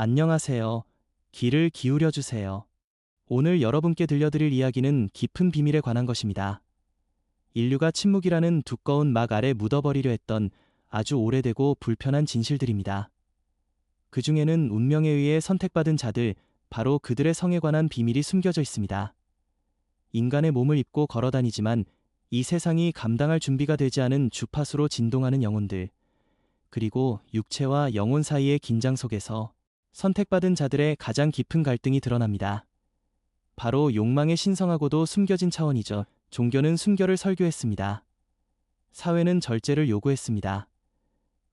안녕하세요. 귀를 기울여 주세요. 오늘 여러분께 들려드릴 이야기는 깊은 비밀에 관한 것입니다. 인류가 침묵이라는 두꺼운 막 아래 묻어버리려 했던 아주 오래되고 불편한 진실들입니다. 그 중에는 운명에 의해 선택받은 자들, 바로 그들의 성에 관한 비밀이 숨겨져 있습니다. 인간의 몸을 입고 걸어 다니지만 이 세상이 감당할 준비가 되지 않은 주파수로 진동하는 영혼들, 그리고 육체와 영혼 사이의 긴장 속에서 선택받은 자들의 가장 깊은 갈등이 드러납니다. 바로 욕망의 신성하고도 숨겨진 차원이죠. 종교는 순결을 설교했습니다. 사회는 절제를 요구했습니다.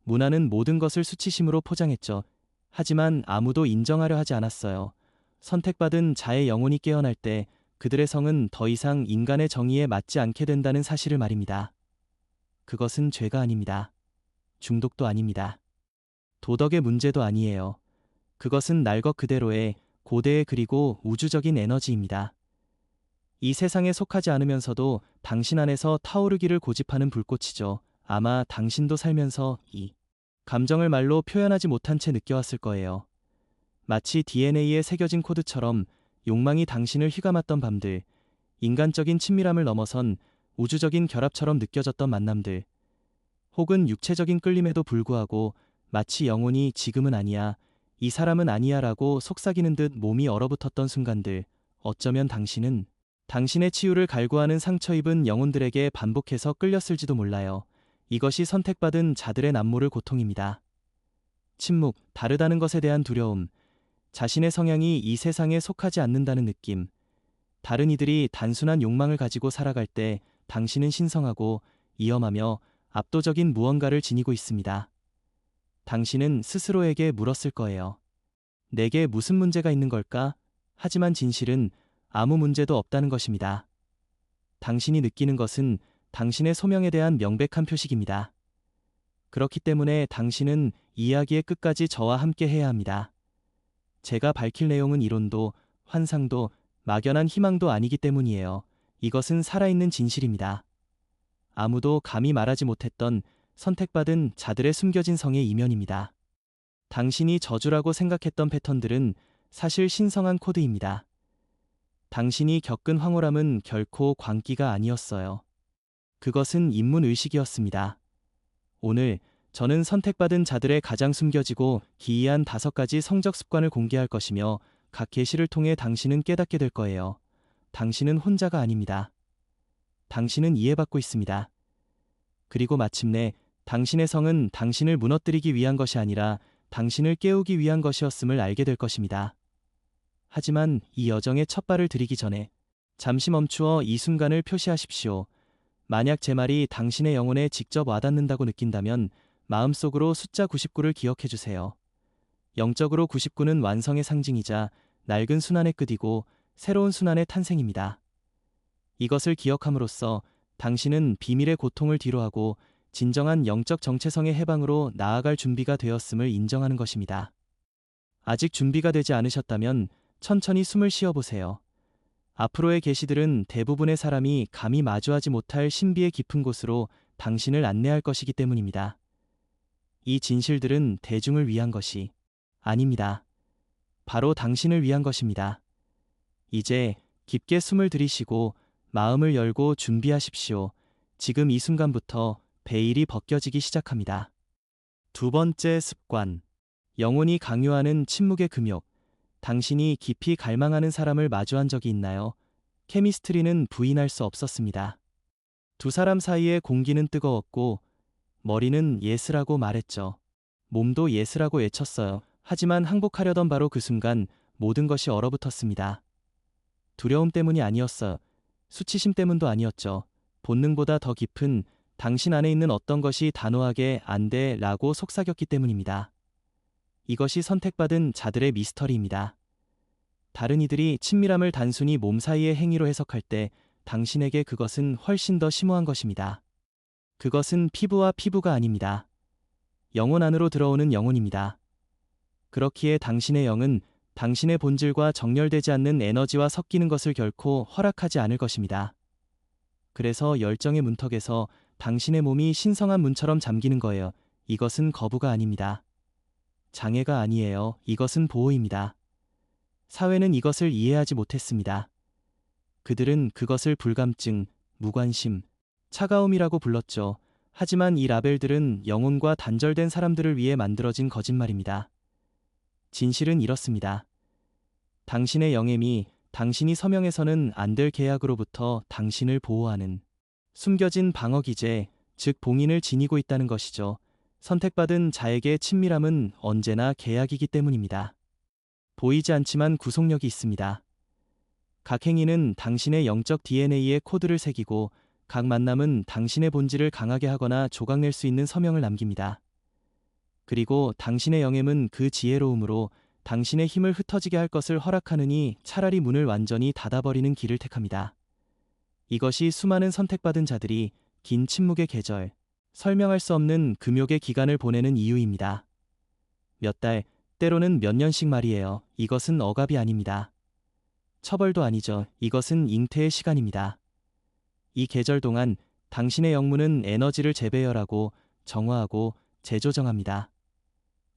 문화는 모든 것을 수치심으로 포장했죠. 하지만 아무도 인정하려 하지 않았어요. 선택받은 자의 영혼이 깨어날 때 그들의 성은 더 이상 인간의 정의에 맞지 않게 된다는 사실을 말입니다. 그것은 죄가 아닙니다. 중독도 아닙니다. 도덕의 문제도 아니에요. 그것은 날 것 그대로의 고대의 그리고 우주적인 에너지입니다. 이 세상에 속하지 않으면서도 당신 안에서 타오르기를 고집하는 불꽃이죠. 아마 당신도 살면서 이 감정을 말로 표현하지 못한 채 느껴왔을 거예요. 마치 DNA에 새겨진 코드처럼 욕망이 당신을 휘감았던 밤들, 인간적인 친밀함을 넘어선 우주적인 결합처럼 느껴졌던 만남들, 혹은 육체적인 끌림에도 불구하고 마치 영혼이 지금은 아니야, 이 사람은 아니야 라고 속삭이는 듯 몸이 얼어붙었던 순간들, 어쩌면 당신은 당신의 치유를 갈구하는 상처 입은 영혼들에게 반복해서 끌렸을지도 몰라요. 이것이 선택받은 자들의 남모를 고통입니다. 침묵, 다르다는 것에 대한 두려움, 자신의 성향이 이 세상에 속하지 않는다는 느낌, 다른 이들이 단순한 욕망을 가지고 살아갈 때 당신은 신성하고 위험하며 압도적인 무언가를 지니고 있습니다. 당신은 스스로에게 물었을 거예요. 내게 무슨 문제가 있는 걸까? 하지만 진실은 아무 문제도 없다는 것입니다. 당신이 느끼는 것은 당신의 소명에 대한 명백한 표식입니다. 그렇기 때문에 당신은 이야기의 끝까지 저와 함께 해야 합니다. 제가 밝힐 내용은 이론도 환상도 막연한 희망도 아니기 때문이에요. 이것은 살아있는 진실입니다. 아무도 감히 말하지 못했던 선택받은 자들의 숨겨진 성의 이면입니다. 당신이 저주라고 생각했던 패턴들은 사실 신성한 코드입니다. 당신이 겪은 황홀함은 결코 광기가 아니었어요. 그것은 인문의식이었습니다. 오늘 저는 선택받은 자들의 가장 숨겨지고 기이한 다섯 가지 성적 습관을 공개할 것이며 각 계시를 통해 당신은 깨닫게 될 거예요. 당신은 혼자가 아닙니다. 당신은 이해받고 있습니다. 그리고 마침내 당신의 성은 당신을 무너뜨리기 위한 것이 아니라 당신을 깨우기 위한 것이었음을 알게 될 것입니다. 하지만 이 여정의 첫 발을 들이기 전에 잠시 멈추어 이 순간을 표시하십시오. 만약 제 말이 당신의 영혼에 직접 와닿는다고 느낀다면 마음속으로 숫자 99를 기억해 주세요. 영적으로 99는 완성의 상징이자 낡은 순환의 끝이고 새로운 순환의 탄생입니다. 이것을 기억함으로써 당신은 비밀의 고통을 뒤로하고 진정한 영적 정체성의 해방으로 나아갈 준비가 되었음을 인정하는 것입니다. 아직 준비가 되지 않으셨다면 천천히 숨을 쉬어 보세요. 앞으로의 계시들은 대부분의 사람이 감히 마주하지 못할 신비의 깊은 곳으로 당신을 안내할 것이기 때문입니다. 이 진실들은 대중을 위한 것이 아닙니다. 바로 당신을 위한 것입니다. 이제 깊게 숨을 들이쉬고 마음을 열고 준비하십시오. 지금 이 순간부터 베일이 벗겨지기 시작합니다. 두 번째 습관. 영혼이 강요하는 침묵의 금욕. 당신이 깊이 갈망하는 사람을 마주한 적이 있나요? 케미스트리는 부인할 수 없었습니다. 두 사람 사이의 공기는 뜨거웠고 머리는 예스라고 말했죠. 몸도 예스라고 외쳤어요. 하지만 항복하려던 바로 그 순간 모든 것이 얼어붙었습니다. 두려움 때문이 아니었어요. 수치심 때문도 아니었죠. 본능보다 더 깊은 당신 안에 있는 어떤 것이 단호하게 안 돼 라고 속삭였기 때문입니다. 이것이 선택받은 자들의 미스터리입니다. 다른 이들이 친밀함을 단순히 몸 사이의 행위로 해석할 때 당신에게 그것은 훨씬 더 심오한 것입니다. 그것은 피부와 피부가 아닙니다. 영혼 안으로 들어오는 영혼입니다. 그렇기에 당신의 영은 당신의 본질과 정렬되지 않는 에너지와 섞이는 것을 결코 허락하지 않을 것입니다. 그래서 열정의 문턱에서 당신의 몸이 신성한 문처럼 잠기는 거예요. 이것은 거부가 아닙니다. 장애가 아니에요. 이것은 보호입니다. 사회는 이것을 이해하지 못했습니다. 그들은 그것을 불감증, 무관심, 차가움이라고 불렀죠. 하지만 이 라벨들은 영혼과 단절된 사람들을 위해 만들어진 거짓말입니다. 진실은 이렇습니다. 당신의 영엠이 당신이 서명해서는 안 될 계약으로부터 당신을 보호하는 숨겨진 방어 기제, 즉 봉인을 지니고 있다는 것이죠. 선택받은 자에게 친밀함은 언제나 계약이기 때문입니다. 보이지 않지만 구속력이 있습니다. 각 행위는 당신의 영적 DNA에 코드를 새기고 각 만남은 당신의 본질을 강하게 하거나 조각낼 수 있는 서명을 남깁니다. 그리고 당신의 영엠은 그 지혜로움으로 당신의 힘을 흩어지게 할 것을 허락하느니 차라리 문을 완전히 닫아버리는 길을 택합니다. 이것이 수많은 선택받은 자들이 긴 침묵의 계절, 설명할 수 없는 금욕의 기간을 보내는 이유입니다. 몇 달, 때로는 몇 년씩 말이에요. 이것은 억압이 아닙니다. 처벌도 아니죠. 이것은 잉태의 시간입니다. 이 계절 동안 당신의 영문은 에너지를 재배열하고 정화하고 재조정합니다.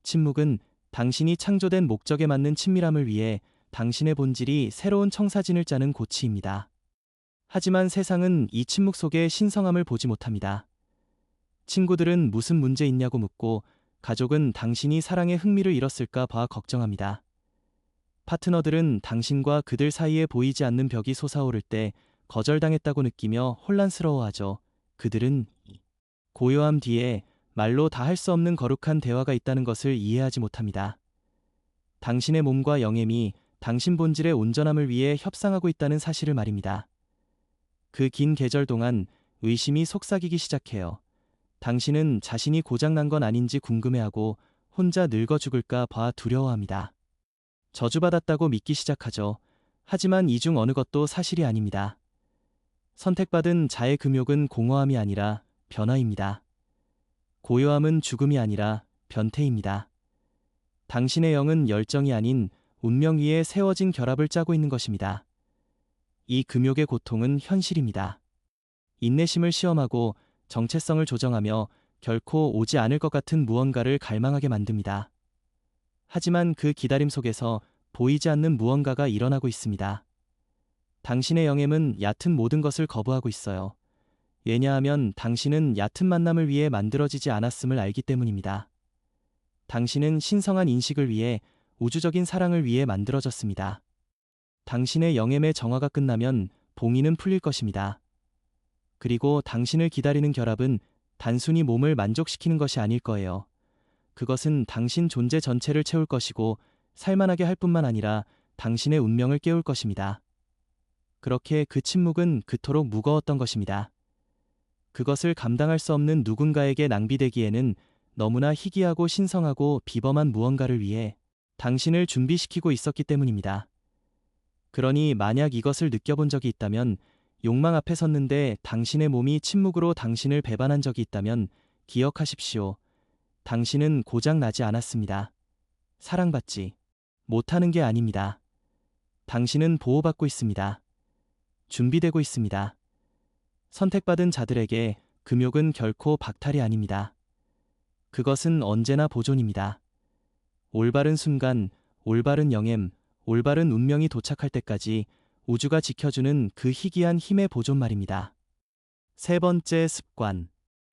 침묵은 당신이 창조된 목적에 맞는 친밀함을 위해 당신의 본질이 새로운 청사진을 짜는 고치입니다. 하지만 세상은 이 침묵 속에 신성함을 보지 못합니다. 친구들은 무슨 문제 있냐고 묻고 가족은 당신이 사랑의 흥미를 잃었을까 봐 걱정합니다. 파트너들은 당신과 그들 사이에 보이지 않는 벽이 솟아오를 때 거절당했다고 느끼며 혼란스러워하죠. 그들은 고요함 뒤에 말로 다 할 수 없는 거룩한 대화가 있다는 것을 이해하지 못합니다. 당신의 몸과 영엠이 당신 본질의 온전함을 위해 협상하고 있다는 사실을 말입니다. 그 긴 계절 동안 의심이 속삭이기 시작해요. 당신은 자신이 고장난 건 아닌지 궁금해하고 혼자 늙어 죽을까 봐 두려워합니다. 저주받았다고 믿기 시작하죠. 하지만 이 중 어느 것도 사실이 아닙니다. 선택받은 자의 금욕은 공허함이 아니라 변화입니다. 고요함은 죽음이 아니라 변태입니다. 당신의 영은 열정이 아닌 운명 위에 세워진 결합을 짜고 있는 것입니다. 이 금욕의 고통은 현실입니다. 인내심을 시험하고 정체성을 조정하며 결코 오지 않을 것 같은 무언가를 갈망하게 만듭니다. 하지만 그 기다림 속에서 보이지 않는 무언가가 일어나고 있습니다. 당신의 영엠은 얕은 모든 것을 거부하고 있어요. 왜냐하면 당신은 얕은 만남을 위해 만들어지지 않았음을 알기 때문입니다. 당신은 신성한 인식을 위해 우주적인 사랑을 위해 만들어졌습니다. 당신의 영엠의 정화가 끝나면 봉인은 풀릴 것입니다. 그리고 당신을 기다리는 결합은 단순히 몸을 만족시키는 것이 아닐 거예요. 그것은 당신 존재 전체를 채울 것이고 살만하게 할 뿐만 아니라 당신의 운명을 깨울 것입니다. 그렇게 그 침묵은 그토록 무거웠던 것입니다. 그것을 감당할 수 없는 누군가에게 낭비되기에는 너무나 희귀하고 신성하고 비범한 무언가를 위해 당신을 준비시키고 있었기 때문입니다. 그러니 만약 이것을 느껴본 적이 있다면 욕망 앞에 섰는데 당신의 몸이 침묵으로 당신을 배반한 적이 있다면 기억하십시오. 당신은 고장 나지 않았습니다. 사랑받지 못하는 게 아닙니다. 당신은 보호받고 있습니다. 준비되고 있습니다. 선택받은 자들에게 금욕은 결코 박탈이 아닙니다. 그것은 언제나 보존입니다. 올바른 순간, 올바른 영엠, 올바른 운명이 도착할 때까지 우주가 지켜주는 그 희귀한 힘의 보존 말입니다. 세 번째 습관.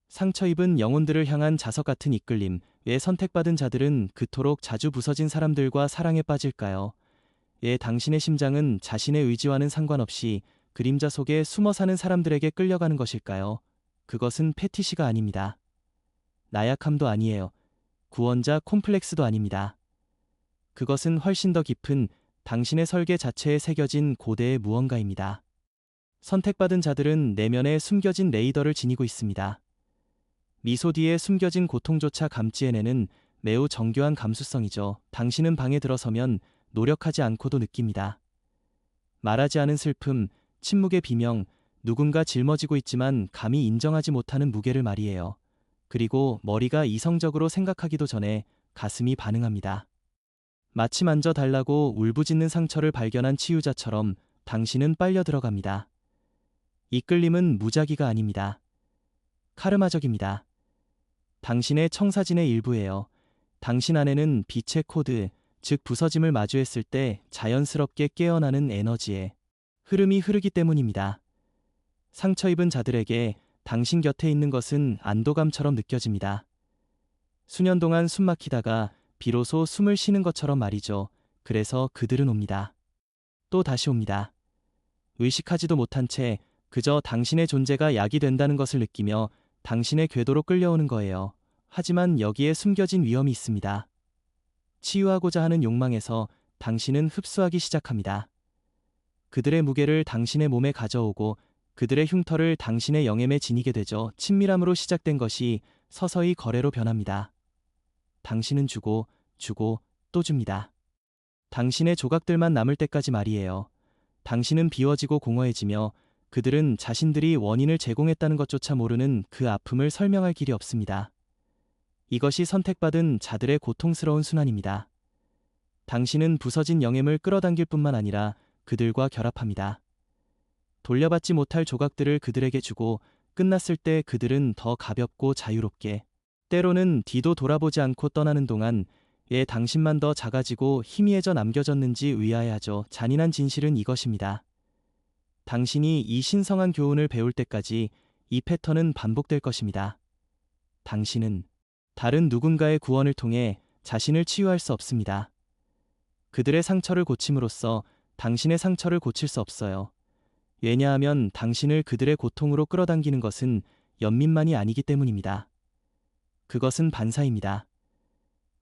상처 입은 영혼들을 향한 자석 같은 이끌림. 왜 선택받은 자들은 그토록 자주 부서진 사람들과 사랑에 빠질까요? 왜 당신의 심장은 자신의 의지와는 상관없이 그림자 속에 숨어 사는 사람들에게 끌려가는 것일까요? 그것은 패티시가 아닙니다. 나약함도 아니에요. 구원자 콤플렉스도 아닙니다. 그것은 훨씬 더 깊은 당신의 설계 자체에 새겨진 고대의 무언가입니다. 선택받은 자들은 내면에 숨겨진 레이더를 지니고 있습니다. 미소 뒤에 숨겨진 고통조차 감지해내는 매우 정교한 감수성이죠. 당신은 방에 들어서면 노력하지 않고도 느낍니다. 말하지 않은 슬픔, 침묵의 비명, 누군가 짊어지고 있지만 감히 인정하지 못하는 무게를 말이에요. 그리고 머리가 이성적으로 생각하기도 전에 가슴이 반응합니다. 마치 만져 달라고 울부짖는 상처를 발견한 치유자처럼 당신은 빨려 들어갑니다. 이끌림은 무작위가 아닙니다. 카르마적입니다. 당신의 청사진의 일부예요. 당신 안에는 빛의 코드, 즉 부서짐을 마주했을 때 자연스럽게 깨어나는 에너지의 흐름이 흐르기 때문입니다. 상처 입은 자들에게 당신 곁에 있는 것은 안도감처럼 느껴집니다. 수년 동안 숨 막히다가 비로소 숨을 쉬는 것처럼 말이죠. 그래서 그들은 옵니다. 또 다시 옵니다. 의식하지도 못한 채 그저 당신의 존재가 약이 된다는 것을 느끼며 당신의 궤도로 끌려오는 거예요. 하지만 여기에 숨겨진 위험이 있습니다. 치유하고자 하는 욕망에서 당신은 흡수하기 시작합니다. 그들의 무게를 당신의 몸에 가져오고 그들의 흉터를 당신의 영엠에 지니게 되죠. 친밀함으로 시작된 것이 서서히 거래로 변합니다. 당신은 주고, 주고, 또 줍니다. 당신의 조각들만 남을 때까지 말이에요. 당신은 비워지고 공허해지며 그들은 자신들이 원인을 제공했다는 것조차 모르는 그 아픔을 설명할 길이 없습니다. 이것이 선택받은 자들의 고통스러운 순환입니다. 당신은 부서진 영엠을 끌어당길 뿐만 아니라 그들과 결합합니다. 돌려받지 못할 조각들을 그들에게 주고 끝났을 때 그들은 더 가볍고 자유롭게 때로는 뒤도 돌아보지 않고 떠나는 동안 왜 당신만 더 작아지고 희미해져 남겨졌는지 의아해하죠. 잔인한 진실은 이것입니다. 당신이 이 신성한 교훈을 배울 때까지 이 패턴은 반복될 것입니다. 당신은 다른 누군가의 구원을 통해 자신을 치유할 수 없습니다. 그들의 상처를 고침으로써 당신의 상처를 고칠 수 없어요. 왜냐하면 당신을 그들의 고통으로 끌어당기는 것은 연민만이 아니기 때문입니다. 그것은 반사입니다.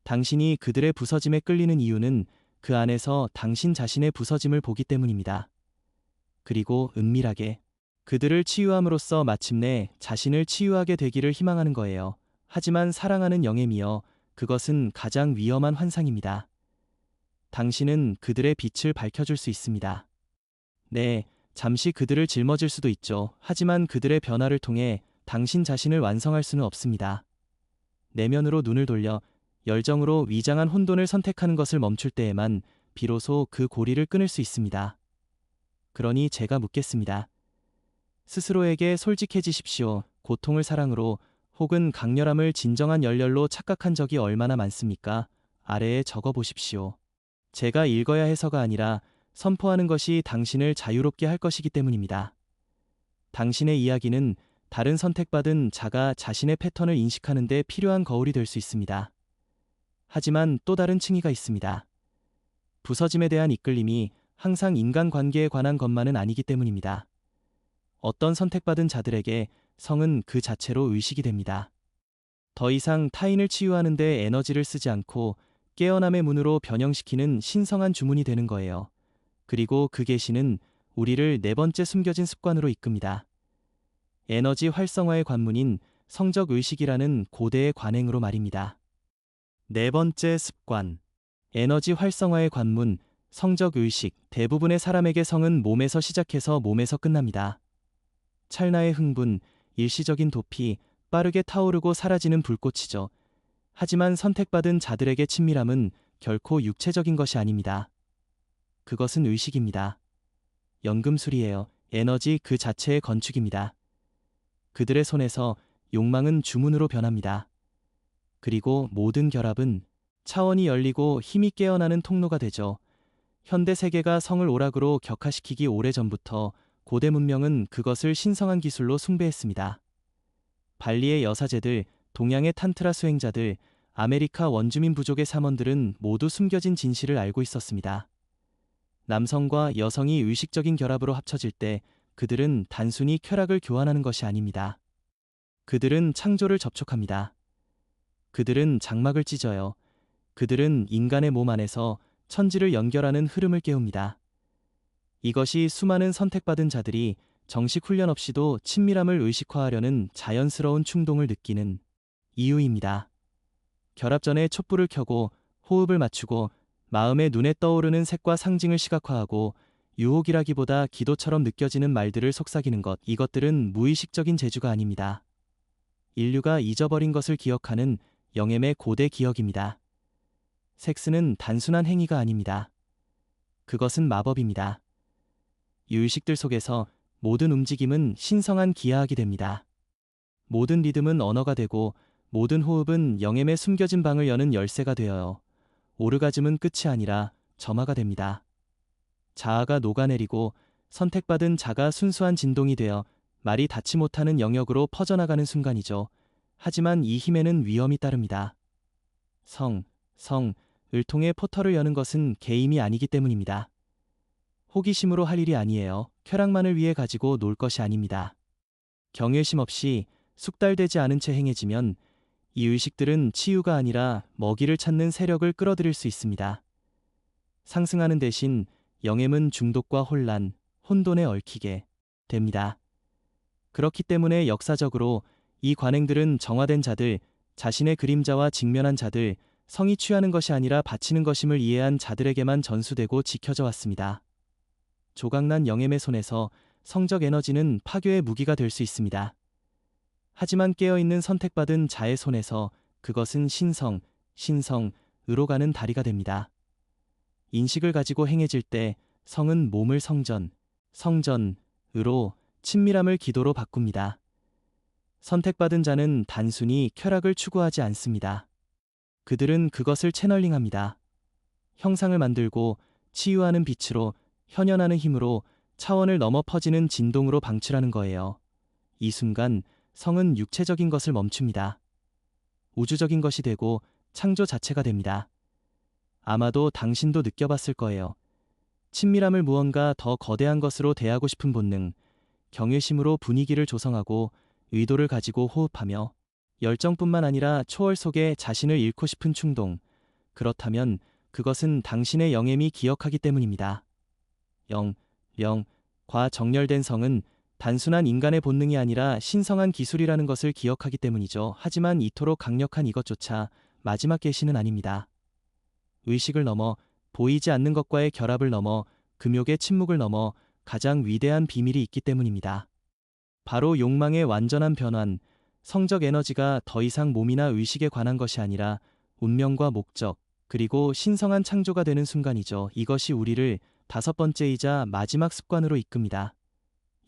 당신이 그들의 부서짐에 끌리는 이유는 그 안에서 당신 자신의 부서짐을 보기 때문입니다. 그리고 은밀하게 그들을 치유함으로써 마침내 자신을 치유하게 되기를 희망하는 거예요. 하지만 사랑하는 영엠이여 그것은 가장 위험한 환상입니다. 당신은 그들의 빛을 밝혀줄 수 있습니다. 네, 잠시 그들을 짊어질 수도 있죠. 하지만 그들의 변화를 통해 당신 자신을 완성할 수는 없습니다. 내면으로 눈을 돌려 열정으로 위장한 혼돈을 선택하는 것을 멈출 때에만 비로소 그 고리를 끊을 수 있습니다. 그러니 제가 묻겠습니다. 스스로에게 솔직해지십시오. 고통을 사랑으로 혹은 강렬함을 진정한 열렬로 착각한 적이 얼마나 많습니까? 아래에 적어 보십시오. 제가 읽어야 해서가 아니라 선포하는 것이 당신을 자유롭게 할 것이기 때문입니다. 당신의 이야기는 다른 선택받은 자가 자신의 패턴을 인식하는 데 필요한 거울이 될 수 있습니다. 하지만 또 다른 층위가 있습니다. 부서짐에 대한 이끌림이 항상 인간관계에 관한 것만은 아니기 때문입니다. 어떤 선택받은 자들에게 성은 그 자체로 의식이 됩니다. 더 이상 타인을 치유하는 데 에너지를 쓰지 않고 깨어남의 문으로 변형시키는 신성한 주문이 되는 거예요. 그리고 그 계시는 우리를 네 번째 숨겨진 습관으로 이끕니다. 에너지 활성화의 관문인 성적 의식이라는 고대의 관행으로 말입니다. 네 번째 습관. 에너지 활성화의 관문, 성적 의식. 대부분의 사람에게 성은 몸에서 시작해서 몸에서 끝납니다. 찰나의 흥분, 일시적인 도피, 빠르게 타오르고 사라지는 불꽃이죠. 하지만 선택받은 자들에게 친밀함은 결코 육체적인 것이 아닙니다. 그것은 의식입니다. 연금술이에요. 에너지 그 자체의 건축입니다. 그들의 손에서 욕망은 주문으로 변합니다. 그리고 모든 결합은 차원이 열리고 힘이 깨어나는 통로가 되죠. 현대 세계가 성을 오락으로 격화시키기 오래전부터 고대 문명은 그것을 신성한 기술로 숭배했습니다. 발리의 여사제들, 동양의 탄트라 수행자들, 아메리카 원주민 부족의 사원들은 모두 숨겨진 진실을 알고 있었습니다. 남성과 여성이 의식적인 결합으로 합쳐질 때 그들은 단순히 쾌락을 교환하는 것이 아닙니다. 그들은 창조를 접촉합니다. 그들은 장막을 찢어요. 그들은 인간의 몸 안에서 천지를 연결하는 흐름을 깨웁니다. 이것이 수많은 선택받은 자들이 정식 훈련 없이도 친밀함을 의식화하려는 자연스러운 충동을 느끼는 이유입니다. 결합 전에 촛불을 켜고 호흡을 맞추고 마음의 눈에 떠오르는 색과 상징을 시각화하고 유혹이라기보다 기도처럼 느껴지는 말들을 속삭이는 것, 이것들은 무의식적인 재주가 아닙니다. 인류가 잊어버린 것을 기억하는 영엠의 고대 기억입니다. 섹스는 단순한 행위가 아닙니다. 그것은 마법입니다. 유의식들 속에서 모든 움직임은 신성한 기하학이 됩니다. 모든 리듬은 언어가 되고 모든 호흡은 영엠의 숨겨진 방을 여는 열쇠가 되어요. 오르가즘은 끝이 아니라 점화가 됩니다. 자아가 녹아내리고 선택받은 자가 순수한 진동이 되어 말이 닿지 못하는 영역으로 퍼져나가는 순간이죠. 하지만 이 힘에는 위험이 따릅니다. 성, 성, 을 통해 포털을 여는 것은 개임이 아니기 때문입니다. 호기심으로 할 일이 아니에요. 쾌락만을 위해 가지고 놀 것이 아닙니다. 경외심 없이 숙달되지 않은 채 행해지면 이 의식들은 치유가 아니라 먹이를 찾는 세력을 끌어들일 수 있습니다. 상승하는 대신 영엠은 중독과 혼란, 혼돈에 얽히게 됩니다. 그렇기 때문에 역사적으로 이 관행들은 정화된 자들, 자신의 그림자와 직면한 자들, 성이 취하는 것이 아니라 바치는 것임을 이해한 자들에게만 전수되고 지켜져 왔습니다. 조각난 영엠의 손에서 성적 에너지는 파괴의 무기가 될 수 있습니다. 하지만 깨어있는 선택받은 자의 손에서 그것은 신성, 신성으로 가는 다리가 됩니다. 인식을 가지고 행해질 때 성은 몸을 성전, 성전으로 친밀함을 기도로 바꿉니다. 선택받은 자는 단순히 쾌락을 추구하지 않습니다. 그들은 그것을 채널링합니다. 형상을 만들고 치유하는 빛으로 현현하는 힘으로 차원을 넘어 퍼지는 진동으로 방출하는 거예요. 이 순간 성은 육체적인 것을 멈춥니다. 우주적인 것이 되고 창조 자체가 됩니다. 아마도 당신도 느껴봤을 거예요. 친밀함을 무언가 더 거대한 것으로 대하고 싶은 본능, 경외심으로 분위기를 조성하고 의도를 가지고 호흡하며 열정뿐만 아니라 초월 속에 자신을 잃고 싶은 충동. 그렇다면 그것은 당신의 영엠이 기억하기 때문입니다. 영, 영, 과 정렬된 성은 단순한 인간의 본능이 아니라 신성한 기술이라는 것을 기억하기 때문이죠. 하지만 이토록 강력한 이것조차 마지막 계시는 아닙니다. 의식을 넘어 보이지 않는 것과의 결합을 넘어 금욕의 침묵을 넘어 가장 위대한 비밀이 있기 때문입니다. 바로 욕망의 완전한 변환, 성적 에너지가 더 이상 몸이나 의식에 관한 것이 아니라 운명과 목적, 그리고 신성한 창조가 되는 순간이죠. 이것이 우리를 다섯 번째이자 마지막 습관으로 이끕니다.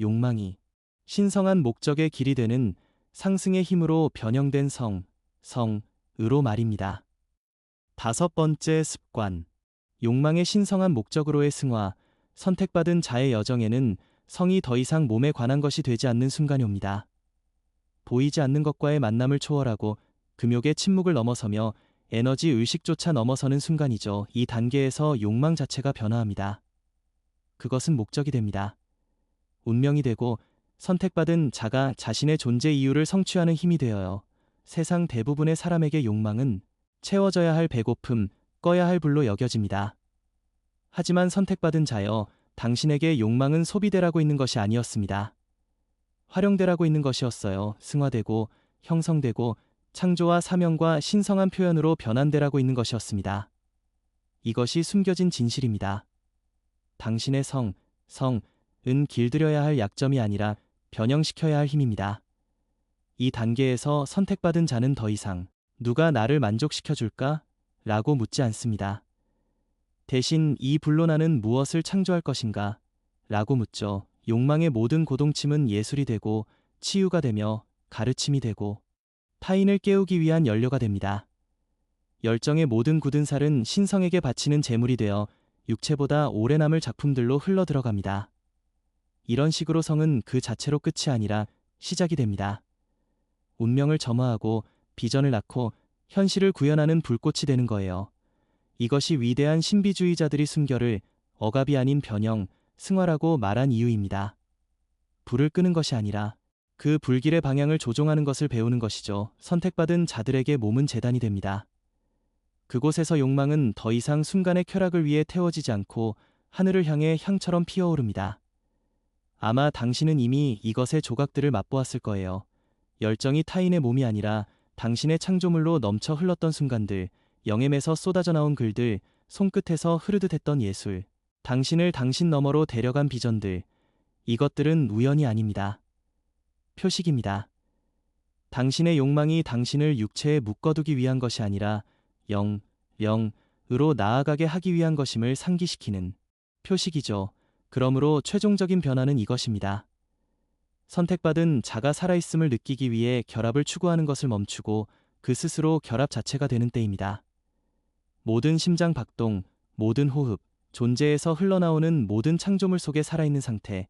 욕망이 신성한 목적의 길이 되는 상승의 힘으로 변형된 성, 성으로 말입니다. 다섯 번째 습관. 욕망의 신성한 목적으로의 승화, 선택받은 자의 여정에는 성이 더 이상 몸에 관한 것이 되지 않는 순간이 옵니다. 보이지 않는 것과의 만남을 초월하고 금욕의 침묵을 넘어서며 에너지 의식조차 넘어서는 순간이죠. 이 단계에서 욕망 자체가 변화합니다. 그것은 목적이 됩니다. 운명이 되고 선택받은 자가 자신의 존재 이유를 성취하는 힘이 되어요. 세상 대부분의 사람에게 욕망은 채워져야 할 배고픔, 꺼야 할 불로 여겨집니다. 하지만 선택받은 자여, 당신에게 욕망은 소비되라고 있는 것이 아니었습니다. 활용되라고 있는 것이었어요. 승화되고, 형성되고, 창조와 사명과 신성한 표현으로 변환되라고 있는 것이었습니다. 이것이 숨겨진 진실입니다. 당신의 성, 성, 은 길들여야 할 약점이 아니라 변형시켜야 할 힘입니다. 이 단계에서 선택받은 자는 더 이상 누가 나를 만족시켜 줄까? 라고 묻지 않습니다. 대신 이 불로 나는 무엇을 창조할 것인가? 라고 묻죠. 욕망의 모든 고동침은 예술이 되고 치유가 되며 가르침이 되고 타인을 깨우기 위한 연료가 됩니다. 열정의 모든 굳은 살은 신성에게 바치는 재물이 되어 육체보다 오래 남을 작품들로 흘러 들어갑니다. 이런 식으로 성은 그 자체로 끝이 아니라 시작이 됩니다. 운명을 점화하고 비전을 낳고 현실을 구현하는 불꽃이 되는 거예요. 이것이 위대한 신비주의자들이 순결을 억압이 아닌 변형, 승화라고 말한 이유입니다. 불을 끄는 것이 아니라 그 불길의 방향을 조종하는 것을 배우는 것이죠. 선택받은 자들에게 몸은 재단이 됩니다. 그곳에서 욕망은 더 이상 순간의 쾌락을 위해 태워지지 않고 하늘을 향해 향처럼 피어오릅니다. 아마 당신은 이미 이것의 조각들을 맛보았을 거예요. 열정이 타인의 몸이 아니라 당신의 창조물로 넘쳐 흘렀던 순간들, 영엠에서 쏟아져 나온 글들, 손끝에서 흐르듯 했던 예술, 당신을 당신 너머로 데려간 비전들, 이것들은 우연이 아닙니다. 표식입니다. 당신의 욕망이 당신을 육체에 묶어두기 위한 것이 아니라 영, 영으로 나아가게 하기 위한 것임을 상기시키는 표식이죠. 그러므로 최종적인 변화는 이것입니다. 선택받은 자가 살아있음을 느끼기 위해 결합을 추구하는 것을 멈추고 그 스스로 결합 자체가 되는 때입니다. 모든 심장 박동, 모든 호흡, 존재에서 흘러나오는 모든 창조물 속에 살아있는 상태,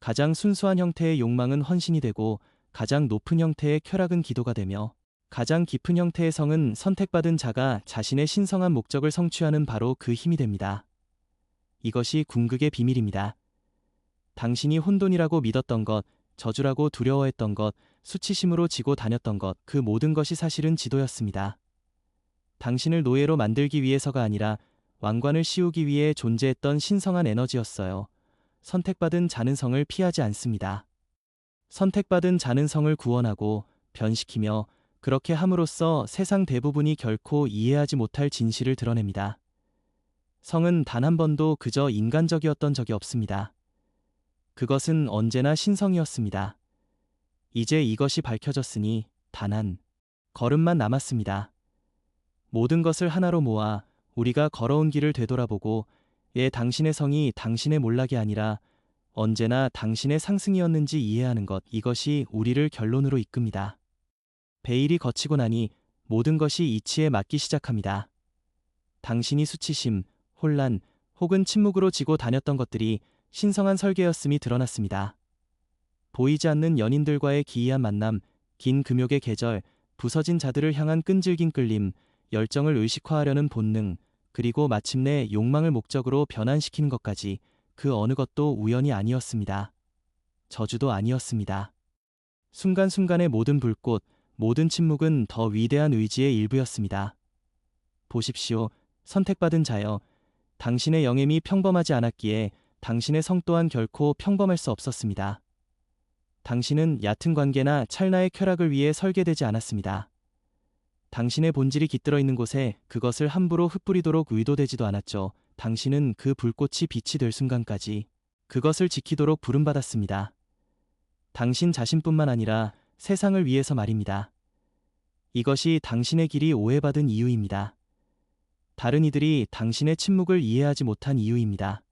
가장 순수한 형태의 욕망은 헌신이 되고 가장 높은 형태의 쾌락은 기도가 되며 가장 깊은 형태의 성은 선택받은 자가 자신의 신성한 목적을 성취하는 바로 그 힘이 됩니다. 이것이 궁극의 비밀입니다. 당신이 혼돈이라고 믿었던 것, 저주라고 두려워했던 것, 수치심으로 지고 다녔던 것, 그 모든 것이 사실은 지도였습니다. 당신을 노예로 만들기 위해서가 아니라 왕관을 씌우기 위해 존재했던 신성한 에너지였어요. 선택받은 자는 성을 피하지 않습니다. 선택받은 자는 성을 구원하고 변시키며 그렇게 함으로써 세상 대부분이 결코 이해하지 못할 진실을 드러냅니다. 성은 단 한 번도 그저 인간적이었던 적이 없습니다. 그것은 언제나 신성이었습니다. 이제 이것이 밝혀졌으니 단 한 걸음만 남았습니다. 모든 것을 하나로 모아 우리가 걸어온 길을 되돌아보고 예 당신의 성이 당신의 몰락이 아니라 언제나 당신의 상승이었는지 이해하는 것 이것이 우리를 결론으로 이끕니다. 베일이 거치고 나니 모든 것이 이치에 맞기 시작합니다. 당신이 수치심, 혼란 혹은 침묵으로 지고 다녔던 것들이 신성한 설계였음이 드러났습니다. 보이지 않는 연인들과의 기이한 만남, 긴 금욕의 계절, 부서진 자들을 향한 끈질긴 끌림, 열정을 의식화하려는 본능, 그리고 마침내 욕망을 목적으로 변환시키는 것까지 그 어느 것도 우연이 아니었습니다. 저주도 아니었습니다. 순간순간의 모든 불꽃, 모든 침묵은 더 위대한 의지의 일부였습니다. 보십시오. 선택받은 자여. 당신의 영임이 평범하지 않았기에 당신의 성 또한 결코 평범할 수 없었습니다. 당신은 얕은 관계나 찰나의 쾌락을 위해 설계되지 않았습니다. 당신의 본질이 깃들어 있는 곳에 그것을 함부로 흩뿌리도록 의도되지도 않았죠. 당신은 그 불꽃이 빛이 될 순간까지 그것을 지키도록 부름받았습니다. 당신 자신뿐만 아니라 세상을 위해서 말입니다. 이것이 당신의 길이 오해받은 이유입니다. 다른 이들이 당신의 침묵을 이해하지 못한 이유입니다.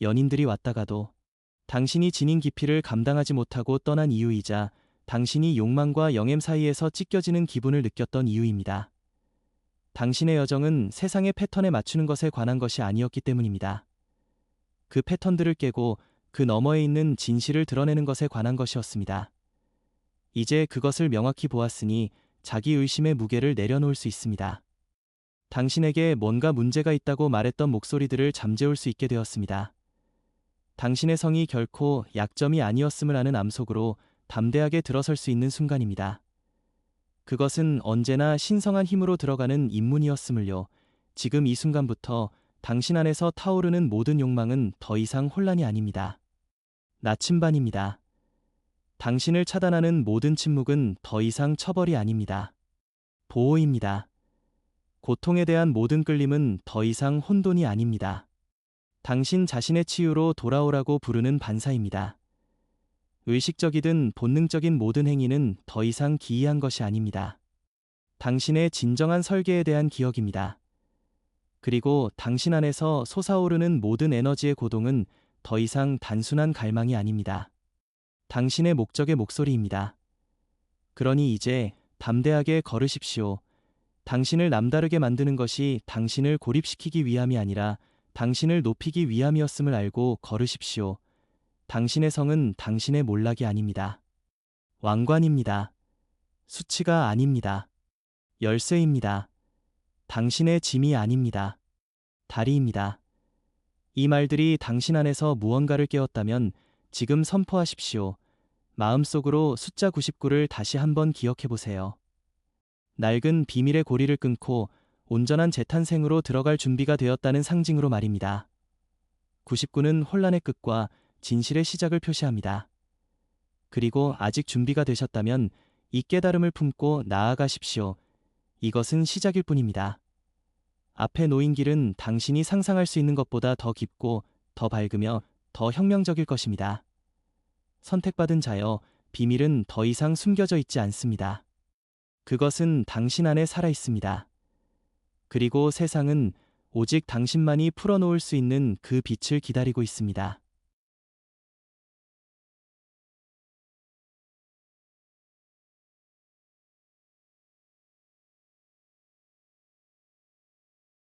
연인들이 왔다 가도 당신이 지닌 깊이를 감당하지 못하고 떠난 이유이자 당신이 욕망과 영엠 사이에서 찢겨지는 기분을 느꼈던 이유입니다. 당신의 여정은 세상의 패턴에 맞추는 것에 관한 것이 아니었기 때문입니다. 그 패턴들을 깨고 그 너머에 있는 진실을 드러내는 것에 관한 것이었습니다. 이제 그것을 명확히 보았으니 자기 의심의 무게를 내려놓을 수 있습니다. 당신에게 뭔가 문제가 있다고 말했던 목소리들을 잠재울 수 있게 되었습니다. 당신의 성이 결코 약점이 아니었음을 아는 암속으로 담대하게 들어설 수 있는 순간입니다. 그것은 언제나 신성한 힘으로 들어가는 입문이었음을요. 지금 이 순간부터 당신 안에서 타오르는 모든 욕망은 더 이상 혼란이 아닙니다. 나침반입니다. 당신을 차단하는 모든 침묵은 더 이상 처벌이 아닙니다. 보호입니다. 고통에 대한 모든 끌림은 더 이상 혼돈이 아닙니다. 당신 자신의 치유로 돌아오라고 부르는 반사입니다. 의식적이든 본능적인 모든 행위는 더 이상 기이한 것이 아닙니다. 당신의 진정한 설계에 대한 기억입니다. 그리고 당신 안에서 솟아오르는 모든 에너지의 고동은 더 이상 단순한 갈망이 아닙니다. 당신의 목적의 목소리입니다. 그러니 이제 담대하게 걸으십시오. 당신을 남다르게 만드는 것이 당신을 고립시키기 위함이 아니라 당신을 높이기 위함이었음을 알고 걸으십시오. 당신의 성은 당신의 몰락이 아닙니다. 왕관입니다. 수치가 아닙니다. 열쇠입니다. 당신의 짐이 아닙니다. 다리입니다. 이 말들이 당신 안에서 무언가를 깨웠다면 지금 선포하십시오. 마음속으로 숫자 99를 다시 한번 기억해 보세요. 낡은 비밀의 고리를 끊고 온전한 재탄생으로 들어갈 준비가 되었다는 상징으로 말입니다. 99는 혼란의 끝과 진실의 시작을 표시합니다. 그리고 아직 준비가 되셨다면 이 깨달음을 품고 나아가십시오. 이것은 시작일 뿐입니다. 앞에 놓인 길은 당신이 상상할 수 있는 것보다 더 깊고 더 밝으며 더 혁명적일 것입니다. 선택받은 자여, 비밀은 더 이상 숨겨져 있지 않습니다. 그것은 당신 안에 살아 있습니다. 그리고 세상은 오직 당신만이 풀어놓을 수 있는 그 빛을 기다리고 있습니다.